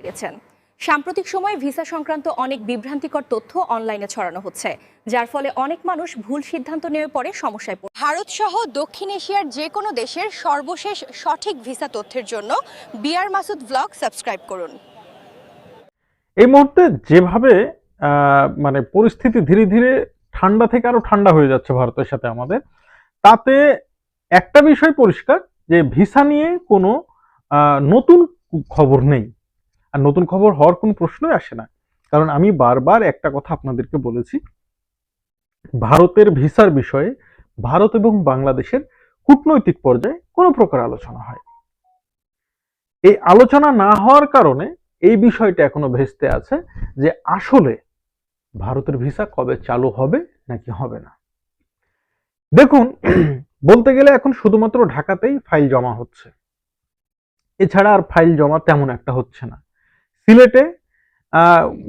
পেরেছেন। সাম্প্রতিক সময়ে ভিসা সংক্রান্ত অনেক বিভ্রান্তিকর তথ্য অনলাইনে ছড়ানো হচ্ছে যার ফলে অনেক মানুষ ভুল সিদ্ধান্ত নেওয়া পরে সমস্যায় পড়ে। ভারত সহ দক্ষিণ এশিয়ার যে কোনো দেশের সর্বশেষ সঠিক ভিসা তথ্যের জন্য বিআর মাসুদ ব্লগ সাবস্ক্রাইব করুন। এই মুহূর্তে যেভাবে আহ, মানে পরিস্থিতি ধীরে ধীরে ঠান্ডা থেকে আরও ঠান্ডা হয়ে যাচ্ছে ভারতের সাথে আমাদের তাতে একটা বিষয় পরিষ্কার যে ভিসা নিয়ে কোনো আহ, নতুন খবর নেই। আর নতুন খবর হওয়ার কোনো প্রশ্নই আসে না। কারণ আমি বারবার একটা কথা আপনাদেরকে বলেছি, ভারতের ভিসার বিষয়ে ভারত এবং বাংলাদেশের কূটনৈতিক পর্যায়ে কোনো প্রকার আলোচনা হয়। এই আলোচনা না হওয়ার কারণে এই বিষয়টা এখনও ভেস্তে আছে যে আসলে ভারতের ভিসা কবে চালু হবে নাকি হবে না। দেখুন, বলতে গেলে এখন শুধুমাত্র ঢাকাতেই ফাইল জমা হচ্ছে। এছাড়া আর ফাইল জমা তেমন একটা হচ্ছে না। সিলেটে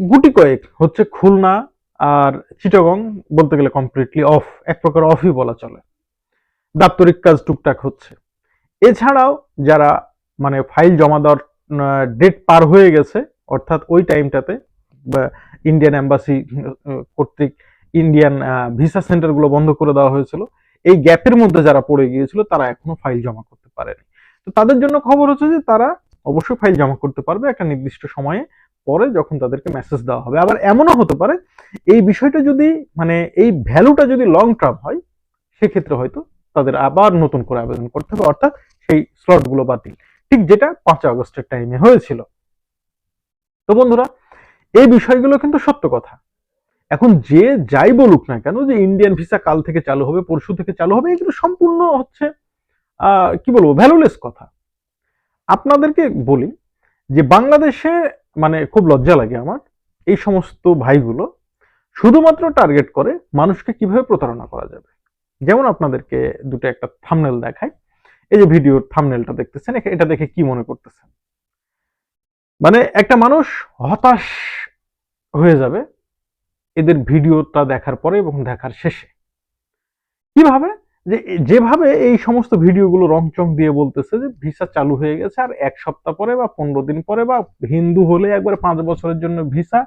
গুটি কয়েক হচ্ছে খুলনা আর চিটাগং বলতে গেলে কমপ্লিটলি অফ এক প্রকার অফই বলা চলে। দাপ্তরিক কাজ টুকটাক হচ্ছে। এছাড়াও যারা মানে ফাইল জমা দেওয়ার ডেট পার হয়ে গেছে, অর্থাৎ ওই টাইমটাতে ইন্ডিয়ান এম্বাসি কর্তৃক ইন্ডিয়ান ভিসা সেন্টারগুলো বন্ধ করে দেওয়া হয়েছিল, এই গ্যাপের মধ্যে যারা পড়ে গিয়েছিল, তারা এখনও ফাইল জমা করতে পারেনি। তো তাদের জন্য খবর হচ্ছে যে তারা অবশ্যই ফাইল জমা করতে পারবে একটা নির্দিষ্ট সময়ে পরে যখন তাদেরকে মেসেজ দেওয়া হবে। আবার এমনও হতে পারে, এই বিষয়টা যদি মানে এই ভ্যালুটা যদি লং টার্ম হয়, সেক্ষেত্রে হয়তো তাদের আবার নতুন করে আবেদন করতে হবে, অর্থাৎ সেই স্লটগুলো বাতিল। ঠিক যেটা পাঁচ আগস্টের টাইমে হয়েছিল। তো বন্ধুরা, এই বিষয়গুলো কিন্তু সত্য কথা। এখন যে যাই বলুক না কেন, যে ইন্ডিয়ান ভিসা কাল থেকে চালু হবে, পরশু থেকে চালু হবে, এগুলো সম্পূর্ণ হচ্ছে কি বলব ভ্যালুলেস কথা। আপনাদেরকে বলি যে বাংলাদেশে মানে খুব লজ্জা লাগে আমার এই সমস্ত ভাইগুলো শুধুমাত্র টার্গেট করে মানুষকে কীভাবে প্রতারণা করা যাবে। যেমন আপনাদেরকে দুটো একটা থামনেল দেখায় এই যে ভিডিওর থামনেলটা দেখতেছেন এটা দেখে কি মনে করতেছেন? মানে একটা মানুষ হতাশ হয়ে যাবে এদের ভিডিওটা দেখার পরে এবং দেখার শেষে। কীভাবে? যে, যেভাবে এই সমস্ত ভিডিওগুলো রংচং দিয়ে বলতেছে যে, ভিসা চালু হয়ে গেছে, আর এক সপ্তাহ পরে বা পনেরো দিন পরে বা হিন্দু হলে একবার পাঁচ বছরের জন্য ভিসা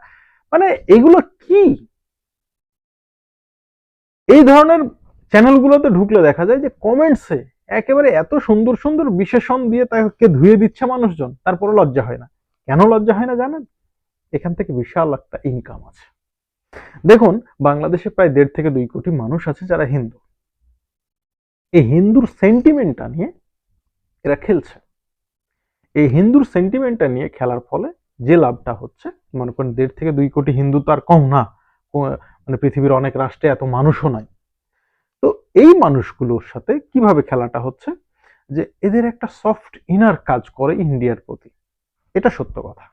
মানে এগুলো কি? এই ধরনের চ্যানেলগুলোতে ঢুকলে দেখা যায় যে কমেন্টসে একেবারে এত সুন্দর সুন্দর বিশেষণ দিয়ে তাকে ধুয়ে দিচ্ছে মানুষজন তারপরে লজ্জা হয় না। কেন লজ্জা হয় না জানেন? এখান থেকে বিশাল একটা ইনকাম আছে। দেখুন, বাংলাদেশে প্রায় দেড় থেকে দুই কোটি মানুষ আছে যারা হিন্দু। এই হিন্দুর সেন্টিমেন্টটা নিয়ে এরা খেলছে। এই হিন্দুর সেন্টিমেন্টটা নিয়ে খেলার ফলে যে লাভটা হচ্ছে, মনে করেন দেড় থেকে দুই কোটি হিন্দু তো আর কম না মানে পৃথিবীর অনেক রাষ্ট্রে এত মানুষও নাই। তো এই মানুষগুলোর সাথে কীভাবে খেলাটা হচ্ছে? যে এদের একটা সফট ইনার কাজ করে ইন্ডিয়ার প্রতি। এটা সত্য কথা।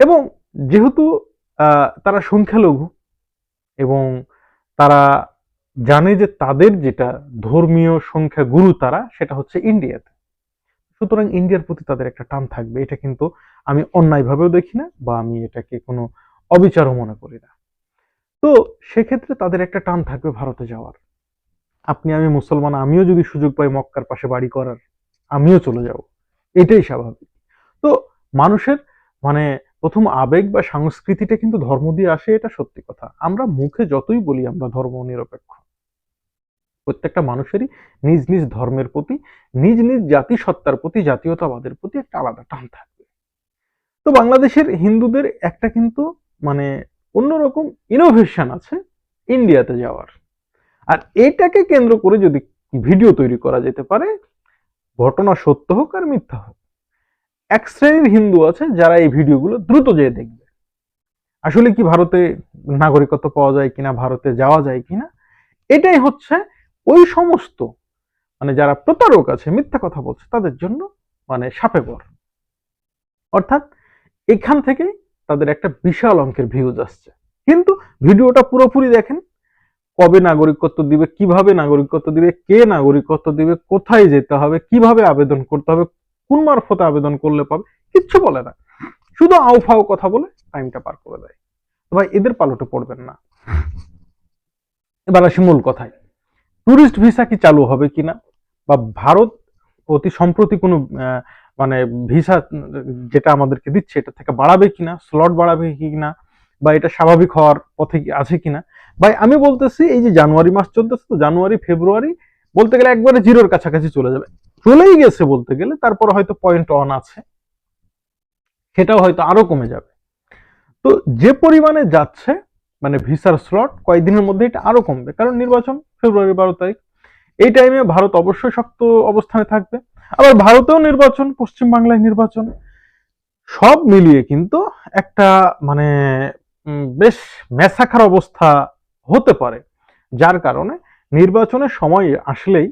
এবং যেহেতু তারা সংখ্যালঘু এবং তারা জানে যে তাদের যেটা ধর্মীয় সংখ্যা গুরু তারা, সেটা হচ্ছে ইন্ডিয়াতে। সুতরাং ইন্ডিয়ার প্রতি তাদের একটা টান থাকবে। এটা কিন্তু আমি অন্যায়ভাবেও দেখি না বা আমি এটাকে কোনো অবিচারও মনে করি না। তো সেক্ষেত্রে তাদের একটা টান থাকবে ভারতে যাওয়ার। আপনি আমি মুসলমান, আমিও যদি সুযোগ পাই মক্কার পাশে বাড়ি করার, আমিও চলে যাব। এটাই স্বাভাবিক। তো মানুষের মানে প্রথম আবেগ বা সংস্কৃতিটা কিন্তু ধর্ম দিয়ে আসে, এটা সত্যি কথা। আমরা মুখে যতই বলি আমরা ধর্ম নিরপেক্ষ। প্রত্যেকটা মানুষেরই নিজ নিজ ধর্মের প্রতি, নিজ নিজ জাতিসত্তার প্রতি, জাতীয়তাবাদের প্রতি একটা আলাদা টান থাকবে। তো বাংলাদেশের হিন্দুদের একটা কিন্তু মানে অন্যরকম ইনোভেশন আছে ইন্ডিয়াতে যাওয়ার। আর এটাকে কেন্দ্র করে যদি ভিডিও তৈরি করা যেতে পারে, ঘটনা সত্য হোক আর মিথ্যা হোক, এক শ্রেণির হিন্দু আছে যারা এই ভিডিওগুলো দ্রুত যেয়ে দেখবে। আসলে কি ভারতে নাগরিকত্ব পাওয়া যায় কিনা, ভারতে যাওয়া যায় কিনা, এটাই হচ্ছে ওই সমস্ত মানে যারা প্রতারক আছে, মিথ্যা কথা বলছে, তাদের জন্য মানে সাপে পর অর্থাৎ এখান থেকেই তাদের একটা বিশাল অঙ্কের ভিউজ আসছে। কিন্তু ভিডিওটা পুরোপুরি দেখেন, কবে নাগরিকত্ব দিবে, কীভাবে নাগরিকত্ব দিবে, কে নাগরিকত্ব দিবে, কোথায় যেতে হবে, কীভাবে আবেদন করতে হবে, কোন মারফতে আবেদন করলে পাবে, কিচ্ছু বলে না। শুধু আউফাও কথা বলে টাইমটা পার করে দেয়। তো ভাই, এদের পালটে পড়বেন না। এবার আসি মূল কথায়। ট্যুরিস্ট ভিসা কি চালু হবে কিনা? বা ভারত অতি সম্প্রতি কোনো মানে ভিসা যেটা আমাদেরকে দিচ্ছে, এটা থেকে বাড়াবে কিনা? স্লট বাড়াবে কিনা? বা এটা স্বাভাবিক হওয়ার পথে আছে কিনা? ভাই, আমি বলতেছি এই যে জানুয়ারি মাস চলতেছে তো, জানুয়ারি, ফেব্রুয়ারি বলতে গেলে একবারে জিরোর কাছাকাছি চলে যাবে। চলেই গেছে বলতে গেলে, তারপর হয়তো পয়েন্ট অন আছে। সেটাও হয়তো আরও কমে যাবে। তো যে পরিমাণে যাচ্ছে মানে ভিসার স্লট কয়েকদিনের মধ্যে এটা আরও কমবে। কারণ নির্বাচন ফেব্রুয়ারি বারো তারিখ। এই টাইমে ভারত অবশ্যই শক্ত অবস্থানে থাকবে। আবার ভারতেও নির্বাচন, পশ্চিম বাংলায় নির্বাচন, সব মিলিয়ে কিন্তু একটা মানে বেশ মেসাখার অবস্থা হতে পারে। যার কারণে নির্বাচনের সময় আসলেই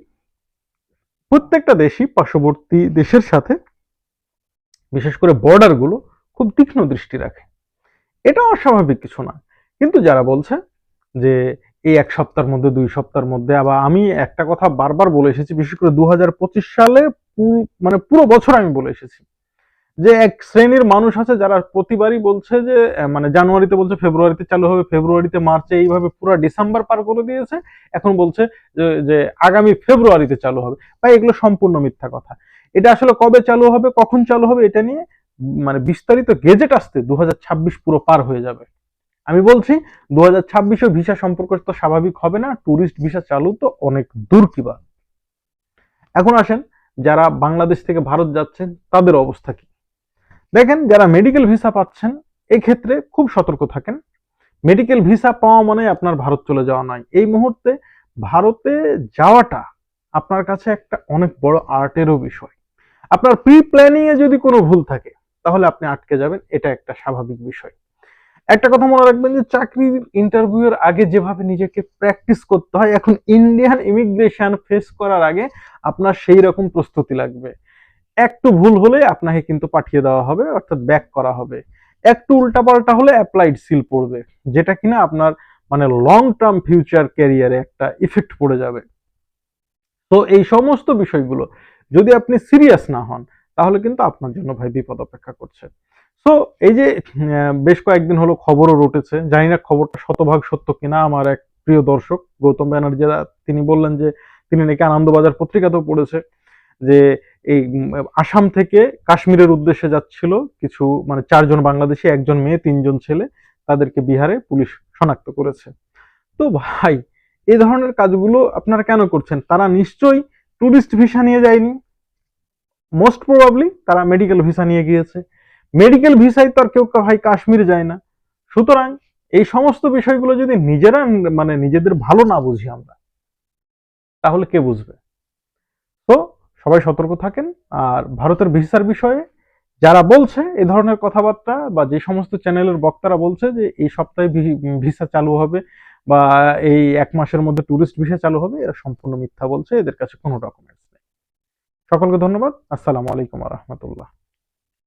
প্রত্যেকটা দেশই পার্শ্ববর্তী দেশের সাথে বিশেষ করে বর্ডারগুলো খুব তীক্ষ্ণ দৃষ্টি রাখে। এটা অস্বাভাবিক কিছু না। কিন্তু যারা বলছে যে এই এক সপ্তাহের মধ্যে, দুই সপ্তাহের মধ্যে। আবার আমি একটা কথা বারবার বলে এসেছি, বিশেষ করে দু হাজার পঁচিশ সালে মানে পুরো বছর আমি বলে এসেছি যে এক শ্রেণির মানুষ আছে যারা প্রতিবারই বলছে যে মানে জানুয়ারিতে বলছে ফেব্রুয়ারিতে চালু হবে, ফেব্রুয়ারিতে, মার্চে এইভাবে পুরো ডিসেম্বর পার করে দিয়েছে। এখন বলছে যে- আগামী ফেব্রুয়ারিতে চালু হবে। ভাই, এগুলো সম্পূর্ণ মিথ্যা কথা। এটা আসলে কবে চালু হবে, কখন চালু হবে, এটা নিয়ে মানে বিস্তারিত গেজেট আসতে দু হাজার ছাব্বিশ পুরো পার হয়ে যাবে। আমি বলছি দু হাজার ছাব্বিশে ভিসা সম্পর্ক তো স্বাভাবিক হবে না ট্যুরিস্ট ভিসা চালু তো অনেক দূর কিবা এখন আসেন, যারা বাংলাদেশ থেকে ভারত যাচ্ছেন, তাদের অবস্থা কি? দেখেন, যারা মেডিকেল ভিসা পাচ্ছেন, এক্ষেত্রে খুব সতর্ক থাকেন। মেডিকেল ভিসা পাওয়া মানে আপনার ভারত চলে যাওয়া নয়। এই মুহূর্তে ভারতে যাওয়াটা আপনার কাছে একটা অনেক বড় আর্টেরও বিষয়। আপনার প্রি প্ল্যানিং এ যদি কোনো ভুল থাকে, তাহলে আপনি আটকে যাবেন, এটা একটা স্বাভাবিক বিষয়। একটা কথা মনে রাখবেন যে চাকরির ইন্টারভিউ এর আগে যেভাবে নিজেকে প্র্যাকটিস করতে হয়, এখন ইন্ডিয়ান ইমিগ্রেশন ফেস করার আগে আপনার সেই রকম প্রস্তুতি লাগবে। একটু ভুল হলে আপনাকে কিন্তু পাঠিয়ে দেওয়া হবে, অর্থাৎ ব্যাক করা হবে। একটু উল্টাপাল্টা হলে অ্যাপ্লাইড সিল পড়বে, যেটা কিনা আপনার মানে লং টার্ম ফিউচার ক্যারিয়ারে একটা ইফেক্ট পড়ে যাবে। তো এই সমস্ত বিষয়গুলো যদি আপনি সিরিয়াস না হন, তাহলে কিন্তু আপনার জন্য ভাই বিপদ অপেক্ষা করছে। সো এই যে বেশ কয়েকদিন হলো খবরও রটেছে। জানি না খবরটা শতভাগ সত্য কিনা আমার এক প্রিয় দর্শক, গৌতম ব্যানার্জিরা তিনি বললেন যে তিনি নাকি আনন্দবাজার পত্রিকাতেও পড়েছে যে এই আসাম থেকে কাশ্মীরের উদ্দেশ্যে যাচ্ছিল কিছু মানে চারজন বাংলাদেশি, একজন মেয়ে, তিনজন ছেলে, তাদেরকে বিহারে পুলিশ শনাক্ত করেছে। তো ভাই এই ধরনের কাজগুলো আপনারা কেন করছেন? তারা নিশ্চয়ই টুরিস্ট ভিসা নিয়ে যায়নি। মোস্ট প্রবাবলি তারা মেডিকেল ভিসা নিয়ে গিয়েছে। মেডিকেল ভিসায় তো আর কেউ ভাই কাশ্মীর যায় না। সুতরাং এই সমস্ত বিষয়গুলো যদি নিজেরা মানে নিজেদের ভালো না বুঝি আমরা, তাহলে কে বুঝবে? তো সবাই সতর্ক থাকেন। আর ভারতের ভিসার বিষয়ে যারা বলছে, এ ধরনের কথাবার্তা বা যে সমস্ত চ্যানেলের বক্তারা বলছে যে এই সপ্তাহে ভিসা চালু হবে বা এই এক মাসের মধ্যে ট্যুরিস্ট ভিসা চালু হবে, এরা সম্পূর্ণ মিথ্যা বলছে, এদের কাছে কোনো ডকুমেন্টস নেই। সকলকে ধন্যবাদ। আসসালামু আলাইকুম রহমতুল্লাহ।